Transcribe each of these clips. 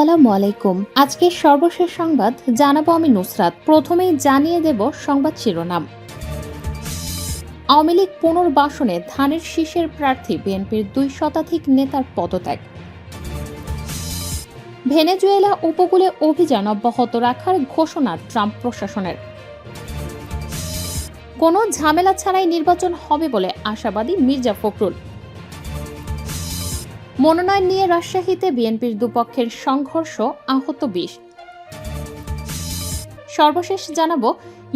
আসসালামু আলাইকুম। আজকে সর্বশেষ সংবাদ জানাব আমি নুসরাত। প্রথমেই জানিয়ে দেব সংবাদ শিরোনাম। আওয়ামী লীগ পুনর্বাসনে ধানের শীষের প্রার্থী বিএনপির দুই শতাধিক নেতার পদত্যাগ। ভেনেজুয়েলা উপকূলে অভিযান অব্যাহত রাখার ঘোষণা ট্রাম্প প্রশাসনের। কোনো ঝামেলা ছাড়াই নির্বাচন হবে বলে আশাবাদী মির্জা ফখরুল। মনোনয়ন নিয়ে রাজশাহীতে বিএনপির দুপক্ষের সংঘর্ষ আহত বিশ। সর্বশেষ জানাব,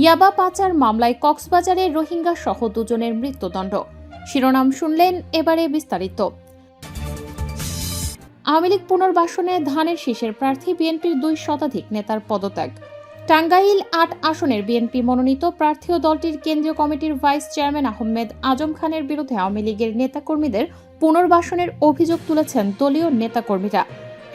ইয়াবা পাচার মামলায় কক্সবাজারের রোহিঙ্গা সহ দুজনের মৃত্যুদণ্ড। শিরোনাম শুনলেন এবারে বিস্তারিত। আওয়ামী লীগ পুনর্বাসনে ধানের শীষের প্রার্থী বিএনপির দুই শতাধিক নেতার পদত্যাগ। টাঙ্গাইল আট আসনের বিএনপি মনোনীত প্রার্থী ও দলটির কেন্দ্রীয় কমিটির ভাইস চেয়ারম্যান আহমেদ আজম খানের বিরুদ্ধে আওয়ামী লীগের নেতাকর্মীদের পুনর্বাসনের অভিযোগ তুলেছেন দলীয় নেতাকর্মীরা।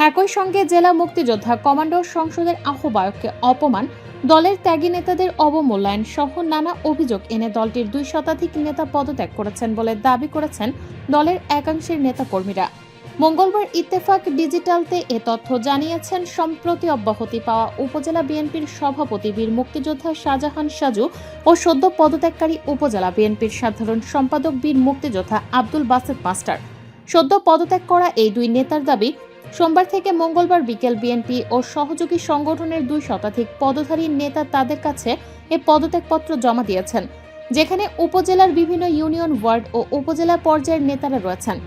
একই সঙ্গে জেলা মুক্তিযোদ্ধা কমান্ডো সংসদের আহ্বায়ককে অপমান, দলের ত্যাগী নেতাদের অবমূল্যায়ন সহ নানা অভিযোগ এনে দলটির দুই শতাধিক নেতা পদত্যাগ করেছেন বলে দাবি করেছেন দলের একাংশের নেতাকর্মীরা। মঙ্গলবার ইত্তেফাক ডিজিটালতে এ তথ্য জানিয়েছেন, সম্প্রতি অব্যাহতি পাওয়া উপজেলা বিএনপির সভাপতি বীর মুক্তিযোদ্ধা শাহজাহান সাজু ও সদ্য পদত্যাগকারী উপজেলা বিএনপির সাধারণ সম্পাদক বীর মুক্তিযোদ্ধা আব্দুল বাসেদ মাস্টার। সদ্য পদত্যাগ করা এই দুই নেতার দাবি, সোমবার থেকে মঙ্গলবার বিকেল বিএনপি ও সহযোগী সংগঠনের দুই শতাধিক পদধারী নেতা তাদের কাছে এ পদত্যাগপত্র জমা দিয়েছেন, যেখানে উপজেলার বিভিন্ন ইউনিয়ন ওয়ার্ড ও উপজেলা পর্যায়ের নেতারা রয়েছেন।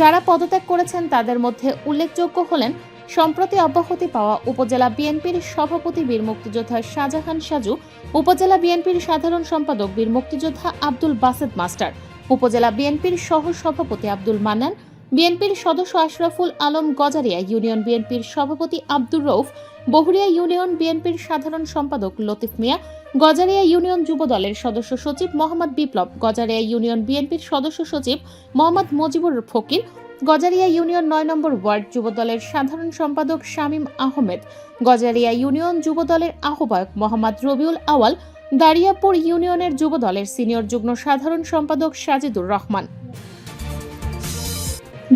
যারা পদত্যাগ করেছেন তাদের মধ্যে উল্লেখযোগ্য হলেন, সম্প্রতি অব্যাহতি পাওয়া উপজেলা বিএনপির সভাপতি বীর মুক্তিযোদ্ধা শাহজাহান সাজু, উপজেলা বিএনপির সাধারণ সম্পাদক বীর মুক্তিযোদ্ধা আব্দুল বাসেদ মাস্টার, উপজেলা বিএনপির সহ সভাপতি আব্দুল মান্নান, বিএনপির সদস্য আশরাফুল আলম গজারিয়া, ইউনিয়ন বিএনপির সভাপতি আব্দুর রৌফ বহুরিয়া ইউনিয়ন বিএনপির সাধারণ সম্পাদক লতিফ মিয়া গজারিয়া ইউনিয়ন যুব দলের সদস্য সচিব মোহাম্মদ বিপ্লব, গজারিয়া ইউনিয়ন বিএনপির সদস্য সচিব মোহাম্মদ মজিবুর ফকির, গজারিয়া ইউনিয়ন নয় নম্বর ওয়ার্ড যুব দলের সাধারণ সম্পাদক শামীম আহমেদ, গজারিয়া ইউনিয়ন যুব দলের আহ্বায়ক মোহাম্মদ রবিউল আওয়াল, দারিয়াপুর ইউনিয়নের যুব দলের সিনিয়র যুগ্ম সাধারণ সম্পাদক সাজিদুর রহমান।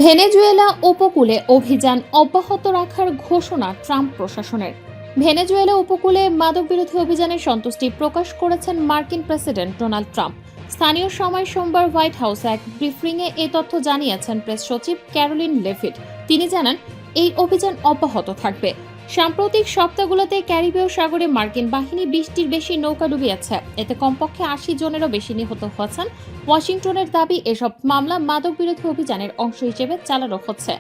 ভেনেজুয়েলা উপকূলে অভিযান অব্যাহত রাখার ঘোষণা ট্রাম্প প্রশাসনের। ভেনেজুয়েলা উপকূলে মাদক বিরোধী অভিযানের সন্তুষ্টি প্রকাশ করেছেন মার্কিন প্রেসিডেন্ট ডোনাল্ড ট্রাম্প। স্থানীয় সময় সোমবার হোয়াইট হাউসে এক ব্রিফিংয়ে এ তথ্য জানিয়েছেন প্রেস সচিব ক্যারোলিন লেফিট। তিনি জানান, এই অভিযান অব্যাহত থাকবে। সাম্প্রতিক সপ্তাহগুলোতে ক্যারিবীয় সাগরে মার্কিন বাহিনী বিশটির বেশি নৌকা ডুবিয়েছে। এতে কমপক্ষে আশি জনেরও বেশি নিহত হয়েছেন। ওয়াশিংটনের দাবি, এসব মামলা মাদক বিরোধী অভিযানের অংশ হিসেবে চালানো হচ্ছে।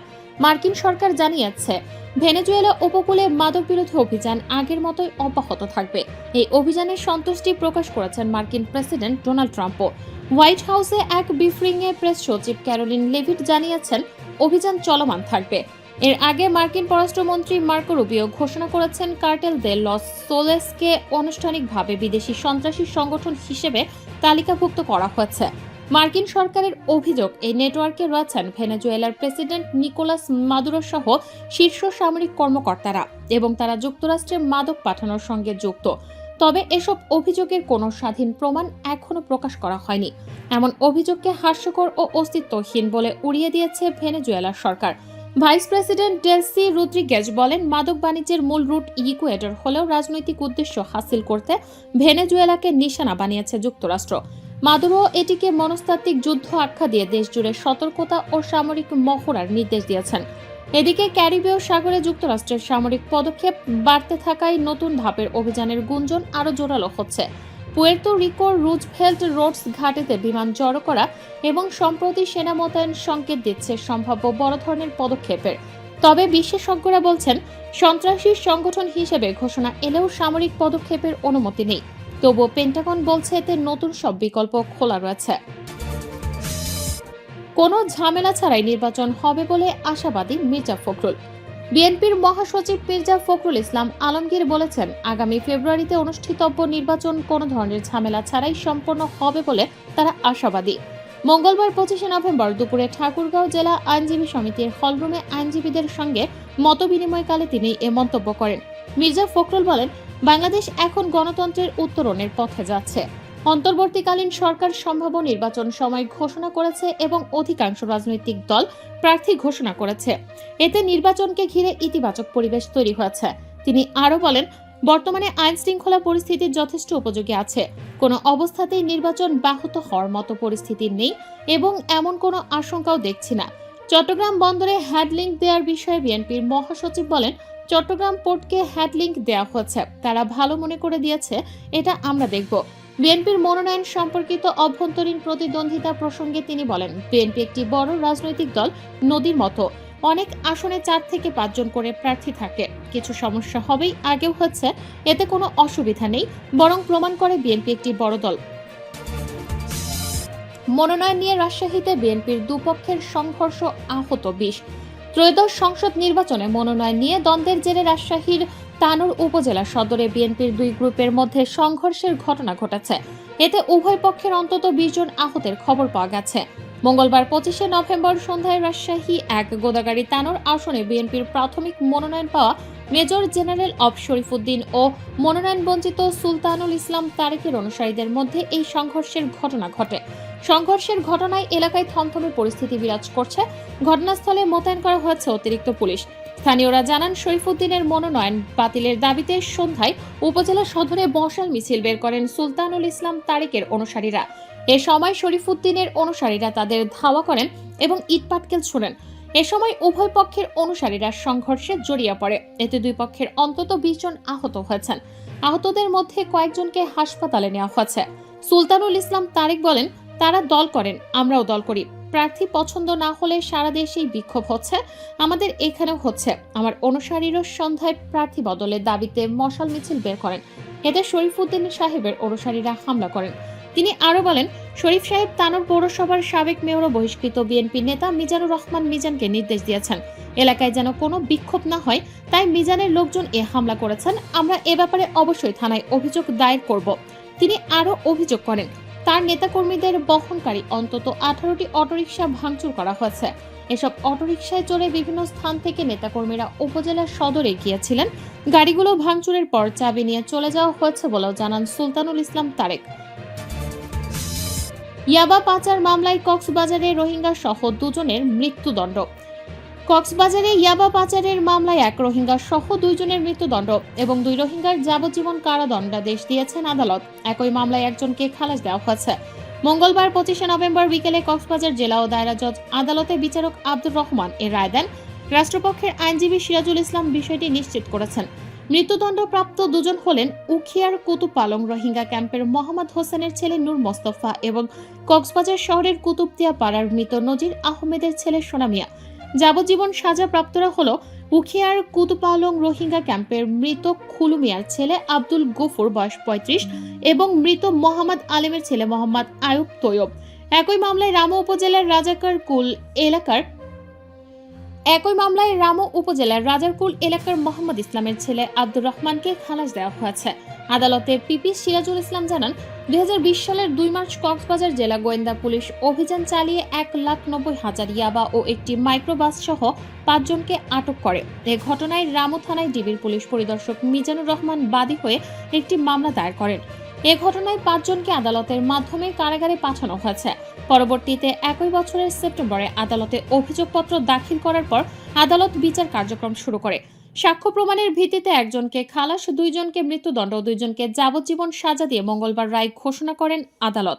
মার্কিন সরকার জানিয়েছে, ভেনেজুয়েলা উপকূলে মাদক বিরোধী অভিযান আগের মতোই অব্যাহত থাকবে। এই অভিযানের সন্তুষ্টি প্রকাশ করেছেন মার্কিন প্রেসিডেন্ট ডোনাল্ড ট্রাম্পও। হোয়াইট হাউসে এক বিফ্রিংয়ে প্রেস সচিব ক্যারোলিন লেভিট জানিয়েছেন, অভিযান চলমান থাকবে। এর আগে মার্কিন পররাষ্ট্রমন্ত্রী মার্কো রুবিও ঘোষণা করেছেন, কার্টেল দে লস সোলেসকে আনুষ্ঠানিকভাবে বিদেশি সন্ত্রাসী সংগঠন হিসেবে তালিকাভুক্ত করা হয়েছে। মার্কিন সরকারের অভিযোগ, এই নেটওয়ার্কে রয়েছেন ভেনেজুয়েলার প্রেসিডেন্ট নিকোলাস মাদুরো সহ শীর্ষ সামরিক কর্মকর্তারা এবং তারা যুক্তরাষ্ট্রে মাদক পাঠানোর সঙ্গে যুক্ত। তবে এসব অভিযোগের কোনো স্বাধীন প্রমাণ এখনও প্রকাশ করা হয়নি। এমন অভিযোগকে হাস্যকর ও অস্তিত্বহীন বলে উড়িয়ে দিয়েছে ভেনেজুয়েলার সরকার। ভাইস প্রেসিডেন্ট ডেলসি রুদ্রিগেজ বলেন, মাদক বাণিজ্যের মূল রুট ইকুয়েডর হলেও রাজনৈতিক উদ্দেশ্য হাসিল করতে ভেনেজুয়েলাকে নিশানা বানিয়েছে যুক্তরাষ্ট্র। মাদুরো এটিকে মনস্তাত্ত্বিক যুদ্ধ আখ্যা দিয়ে দেশজুড়ে সতর্কতা ও সামরিক মহড়ার নির্দেশ দিয়েছেন। এদিকে ক্যারিবীয় সাগরে যুক্তরাষ্ট্রের সামরিক পদক্ষেপ বাড়তে থাকায় নতুন ধাপের অভিযানের গুঞ্জন আরও জোরালো হচ্ছে। পুয়ের্তো রিকোর রুজভেল্ট রোডস ঘাটেতে বিমান জড়ো করা এবং সম্প্রতি সেনা মোতায়েন সংকেত দিচ্ছে সম্ভাব্য বড় ধরনের পদক্ষেপের। তবে বিশেষজ্ঞরা বলছেন, সন্ত্রাসী সংগঠন হিসেবে ঘোষণা এলেও সামরিক পদক্ষেপের অনুমতি নেই। তবুও পেন্টাগন বলছে এতে নতুন সব বিকল্প খোলা রয়েছে। কোনো ঝামেলা ছাড়াই নির্বাচন হবে বলে আশাবাদী মির্জা ফখরুল। বিএনপির মহাসচিব মির্জা ফখরুল ইসলাম আলমগীর বলেছেন, আগামী ফেব্রুয়ারিতে অনুষ্ঠিতব্য নির্বাচন কোনো ধরনের ঝামেলা ছাড়াই সম্পন্ন হবে বলে তারা আশাবাদী। মঙ্গলবার পঁচিশে নভেম্বর দুপুরে ঠাকুরগাঁও জেলা আইনজীবী সমিতির হলরুমে আইনজীবীদের সঙ্গে মতবিনিময়কালে তিনি এ মন্তব্য করেন। মির্জা ফখরুল বলেন বাংলাদেশ এখন গণতন্ত্রের উত্তরণের পথে যাচ্ছে। অন্তর্বর্তীকালীন সরকার সম্ভাব্য নির্বাচন সময় ঘোষণা করেছে এবং অধিকাংশ রাজনৈতিক দল প্রার্থী ঘোষণা করেছে। এতে নির্বাচনকে ঘিরে ইতিবাচক পরিবেশ তৈরি হয়েছে। তিনি আরও বলেন, বর্তমানে আইন শৃঙ্খলা পরিস্থিতি যথেষ্ট উপযোগী আছে। কোনো অবস্থাতেই নির্বাচন ব্যাহত হওয়ার মতো পরিস্থিতি নেই এবং এমন কোনো আশঙ্কাও দেখছি না। চট্টগ্রাম বন্দরে হ্যাডলিংক দেওয়ার বিষয়ে বিএনপির মহাসচিব বলেন চট্টগ্রাম পোর্টকে হ্যাডলিংক দেওয়া হচ্ছে তারা ভালো মনে করে দিয়েছে, এটা আমরা দেখব। বিএনপির মনোনয়ন সম্পর্কিত অভ্যন্তরীণ প্রতিদ্বন্দ্বিতা প্রসঙ্গে তিনি বলেন, বিএনপি একটি বড় রাজনৈতিক দল, নদীর মতো। অনেক আসনে চার থেকে পাঁচজন করে প্রার্থী থাকে। কিছু সমস্যা হবেই আগেও হচ্ছে, এতে কোনো অসুবিধা নেই, বরং প্রমাণ করে বিএনপি একটি বড় দল। মনোনয়ন নিয়ে রাজশাহীতে বিএনপির দুপক্ষের সংঘর্ষ আহত বিশ। ত্রয়োদশ সংসদ নির্বাচনে মনোনয়ন নিয়ে দ্বন্দ্বের জেরে রাজশাহীর তানোর উপজেলা সদরে বিএনপির দুই গ্রুপের মধ্যে সংঘর্ষের ঘটনা ঘটেছে। এতে উভয় পক্ষের অন্তত বিশ জন আহতের খবর পাওয়া গেছে। মঙ্গলবার পঁচিশে নভেম্বর সন্ধ্যায় রাজশাহী এক গোদাগাড়ি তানোর আসনে বিএনপির প্রাথমিক মনোনয়ন পাওয়া মেজর জেনারেল অফ শরীফুদ্দিন ও মনোনয়ন বঞ্চিত সুলতানুল ইসলাম তারেকের অনুসারীদের মধ্যে এই সংঘর্ষের ঘটনা ঘটে। সংঘর্ষের ঘটনায় এলাকায় থমথমে পরিস্থিতি বিরাজ করছে। ঘটনাস্থলে মোতায়েন করা হয়েছে অতিরিক্ত পুলিশ। স্থানীয়রা জানান, শরীফুদ্দিনের মনোনয়ন বাতিলের দাবিতে সন্ধ্যায় উপজেলা সদরে বসাল মিছিল বের করেন সুলতানুল ইসলাম তারেকের অনুসারীরা। এ সময় শরীফুদ্দিনের অনুসারীরা তাদের ধাওয়া করেন এবং ইটপাটকেল ছোড়েন। এ সময় উভয় পক্ষের অনুসারীরা সংঘর্ষে জড়িয়ে পড়ে। এতে দুই পক্ষের অন্তত বিশ জন আহত হয়েছেন। আহতদের মধ্যে কয়েকজনকে হাসপাতালে নেওয়া হয়েছে। সুলতানুল ইসলাম তারেক বলেন তারা দল করেন, আমরাও দল করি। প্রার্থী পছন্দ না হলে সারা দেশেই বিক্ষোভ হচ্ছে, আমাদের এখানেও হচ্ছে। আমার অনুসারীরও সন্ধ্যায় প্রার্থী বদলের দাবিতে মশাল মিছিল বের করেন। এতে শরীফুদ্দিন সাহেবের অনুসারীরা হামলা করেন। তিনি আরও বলেন, শরীফ সাহেব তানোর পৌরসভার সাবেক মেয়র বহিষ্কৃত বিএনপি নেতা মিজানুর রহমান মিজানকে নির্দেশ দিয়েছেন। এলাকায় যেন কোনো বিক্ষোভ না হয়, তাই মিজানের লোকজন এ হামলা করেছেন। আমরা এ ব্যাপারে অবশ্যই থানায় অভিযোগ দায়ের করব। তিনি আরও অভিযোগ করেন তার নেতাকর্মীদের বহনকারী অন্তত আঠারোটি অটোরিকশা ভাঙচুর করা হয়েছে। এসব অটোরিকশায় চড়ে বিভিন্ন স্থান থেকে নেতাকর্মীরা উপজেলা সদরে গিয়েছিলেন। গাড়িগুলো ভাঙচুরের পর চাবি নিয়ে চলে যাওয়া হয়েছে বলেও জানান সুলতানুল ইসলাম তারেক। ইয়াবা পাচার মামলায় কক্সবাজারে রোহিঙ্গা সহ দুজনের মৃত্যুদণ্ড। কক্সবাজারে ইয়াবা পাচারের মামলায় এক রোহিঙ্গা সহ দুইজনের মৃত্যুদণ্ড এবং দুই রোহিঙ্গার যাবজ্জীবন কারাদণ্ডাদেশ দিয়েছেন আদালত। একই মামলায় একজনকে খালাস দেওয়া হয়েছে। মঙ্গলবার পঁচিশে নভেম্বর বিকেলে কক্সবাজার জেলা ও দায়রা জজ আদালতে বিচারক আব্দুর রহমান এ রায় দেন। রাষ্ট্রপক্ষের আইনজীবী সিরাজুল ইসলাম বিষয়টি নিশ্চিত করেছেন। মৃত্যুদণ্ডপ্রাপ্ত দুজন হলেন উখিয়ার কুতুব পালং রোহিঙ্গা ক্যাম্পের মোহাম্মদ হোসেনের ছেলে নূর মোস্তফা এবং কক্সবাজার শহরের কুতুবতিয়া পাড়ার মৃত নজির আহমেদের ছেলে সোনামিয়া যাবজ্জীবন সাজাপ্রাপ্তরা হল উখিয়ার কুতুপালং রোহিঙ্গা ক্যাম্পের মৃত খুলু মিয়ার ছেলে আব্দুল গফুর, বয়স পঁয়ত্রিশ, এবং মৃত মোহাম্মদ আলেমের ছেলে মোহাম্মদ আয়ুব তৈয়ব। একই মামলায় রামু উপজেলার রাজাকার কুল এলাকার একই মামলায় রামু উপজেলার রাজারকুল এলাকার মোহাম্মদ ইসলামের ছেলে আব্দুর রহমানকে খালাস দেওয়া হয়েছে। আদালতে পিপি সিরাজুল ইসলাম জানান, দুই হাজার বিশ সালের দুই মার্চ কক্সবাজার জেলা গোয়েন্দা পুলিশ অভিযান চালিয়ে এক লাখ নব্বই হাজার ইয়াবা ও একটি মাইক্রোবাস সহ পাঁচজনকে আটক করে। এ ঘটনায় রামু থানায় ডিবির পুলিশ পরিদর্শক মিজানুর রহমান বাদী হয়ে একটি মামলা দায়ের করেন। এ ঘটনায় পাঁচজনকে আদালতের মাধ্যমে কারাগারে পাঠানো হয়েছে। পরবর্তীতে একই বছরের সেপ্টেম্বরে আদালতে অভিযোগপত্র দাখিল করার পর আদালত বিচার কার্যক্রম শুরু করে। সাক্ষ্য প্রমাণের ভিত্তিতে একজনকে খালাস, দুইজনকে মৃত্যুদণ্ড, দুইজনকে যাবজ্জীবন সাজা দিয়ে মঙ্গলবার রায় ঘোষণা করেন আদালত।